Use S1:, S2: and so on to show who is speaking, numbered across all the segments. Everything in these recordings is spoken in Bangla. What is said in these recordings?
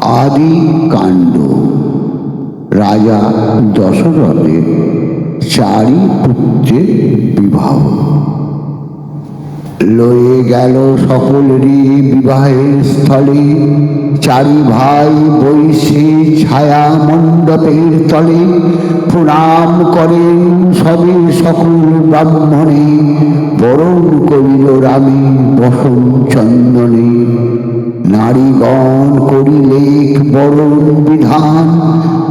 S1: আদি কাণ্ড রাজা দশরথের চারি পুত্রের বিবাহ। লয়ে গেল সকলেরই বিবাহের স্থলে। চারি ভাই বৈশে ছায়া মণ্ডপের তলে প্রণাম করেন সবে সকল ব্রাহ্মণে। বরণ করিল রামে বসন চন্দনে। নারীগণ করিলে বরণ বিধান।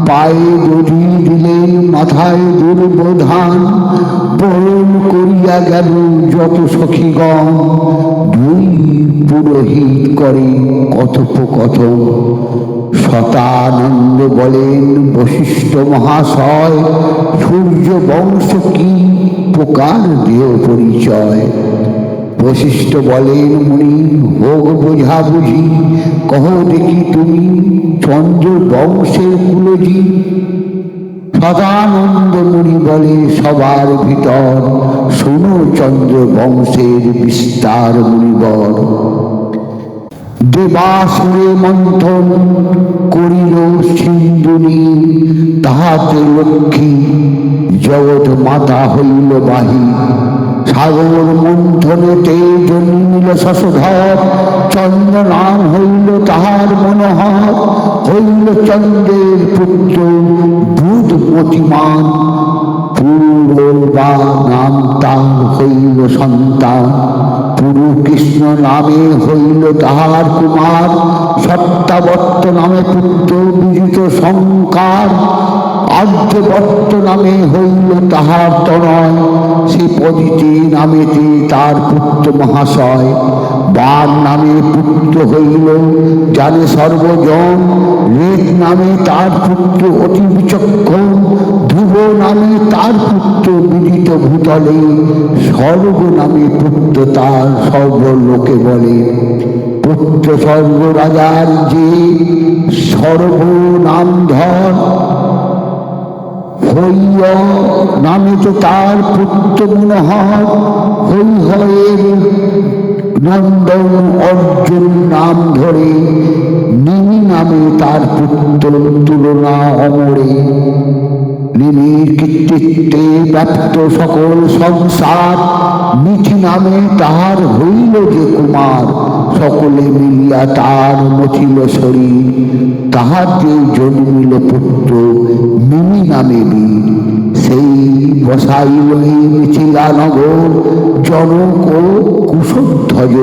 S1: পায়ে দড়ি দিলেন মাথায় দুর্বোধান। বরণ করিয়া গেল যত সখীগণ। দুই পুরোহিত করে কথোপকথন। শতানন্দ বলেন, বশিষ্ঠ মহাশয় সূর্য বংশ কি প্রকার দেহ পরিচয়? বশিষ্ঠ বলেন মুনি হোক বোঝা বুঝি। কহ দেখি তুমি, চন্দ্র বংশের কুলজি। সদানন্দ মুনি বলে, সবার ভিতর শুনো চন্দ্র বংশের বিস্তার মুনিবর দেবাসুরে মন্থন করিল সিন্ধুনি, তাহাতে লক্ষ্মী জগৎ মাতা হইল বাহী। সাগর মন্থনেতে জন্মিল শশধর চন্দ্র নাম হইল তাহার মনোহর, হইল চন্দ্রের পুত্র বুধ মতিমান পূর্বা নাম তার হইল সন্তান পুরু কৃষ্ণ নামে হইল তাহার কুমার, সত্যাবর্ত নামে পুত্র বিজিত সংকার আর্যবর্ত নামে হইল তাহার তনয়, সে পদিতে নামেতে তার পুত্র মহাশয়। বার নামে পুত্র হইল, জানে সর্বজন। রেত নামে তার পুত্র অতি বিচক্ষণ, ধ্রুব নামে তার পুত্র বিদিত ভূতলে, স্বর্গ নামে পুত্র তার সর্ব লোকে বলে। পুত্র স্বর্গ রাজার যে সর্ব নাম ধর নামে তো তার পুত্র হই হয়ের নন্দন অর্জুন নাম ধরে নিমি নামে তার পুত্র তুলনা অমরে। নিমির কৃতিত্বে ব্যক্ত সকল সংসার মিঠি নামে তাহার হইল যে কুমার। সকলে মিলিয়া তার মথিল শরীর, তাহার যে জন্মিল মিমি নামে সেই বসাইল এই মিথিলা নগর, জনক কুশধ্বজ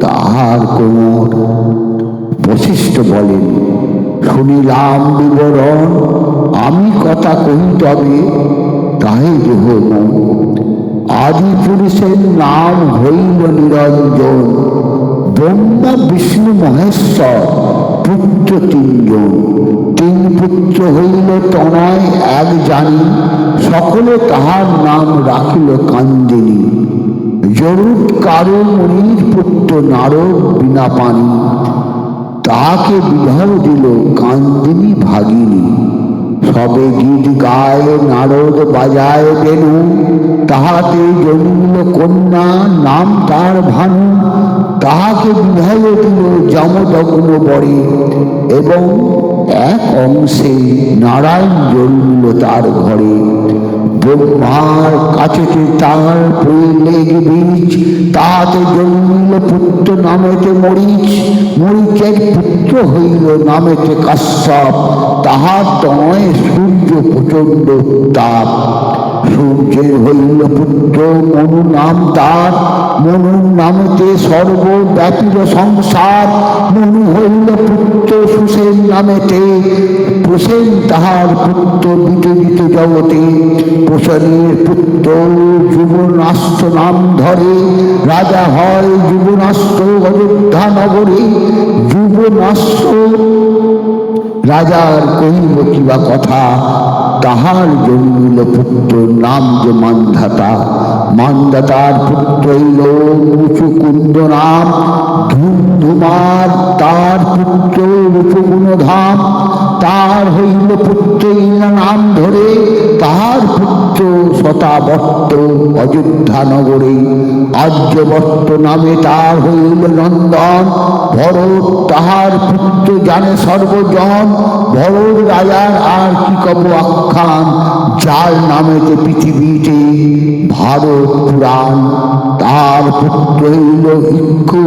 S1: তাহার কোমর। বশিষ্ঠ বলেন, শুনিলাম বিবরণ, আমি কথা কহি তবে, তাহে দেহ আদি পুরুষের নাম হইল নিরঞ্জন, ব্রহ্মা, বিষ্ণু, মহেশ্বর, পুত্র, তিনজন। তিন পুত্র হইল তনয়, এক জানি, সকলে তাহার নাম রাখিল কান্দিনী। জরুর কারও মনির পুত্র নারদ বিনা পানি, তাহাকে বিবাহ দিল কান্দিনী ভাগিনী। সবে গীত গায়, নারদ বাজায় বেনু, তাহাতে জন্মিল কন্যা, নাম তার ভানু তাহাকে দিল যমদগ্ন বরে এবং এক অংশে নারায়ণ জন্মিল তার ঘরে। ব্রহ্মার কাছেতে তার পৈলেগ বীজ, তাহাতে জন্মিল পুত্র নামেতে মরিচ, মরিচের পুত্র হইল নামেতে কাশ্যপ, তাহার তনয় সূর্য প্রচণ্ড তাপ সূর্যের হইল পুত্র মনু নাম তার, মনুর নামেতে সর্বব্যাপীর সংসার, মনু হইল পুত্র সুসেন নামেতে, প্রসেন তাহার পুত্র বিজয়িত জগতে, প্রসেনের পুত্র যুবনাস্ত নাম ধরে, রাজা হয় যুবনাস্ত অযোধ্যা নগরে যুবনাস্ত রাজার কহিব কিবা কথা? তাহার জন্মিল পুত্র নাম যে মান্ধাতা? মান্ধাতার পুত্র হইল মুচুকুন্দ নাম ধুমধুমার তার পুত্র রূপগুণ ধাম তার হইল পুত্র নাম ধরে তাহার পুত্র শতাবর্ত অযোধ্যা নগরে আর্যবর্ত নামে তার হইল নন্দন, ভরত তাহার পুত্র জানে সর্বজন, ভরত রাজার আর কি কব আখ্যান যার নামেতে পৃথিবীতে ভারত পুরাণ তার পুত্র হইল ইক্ষু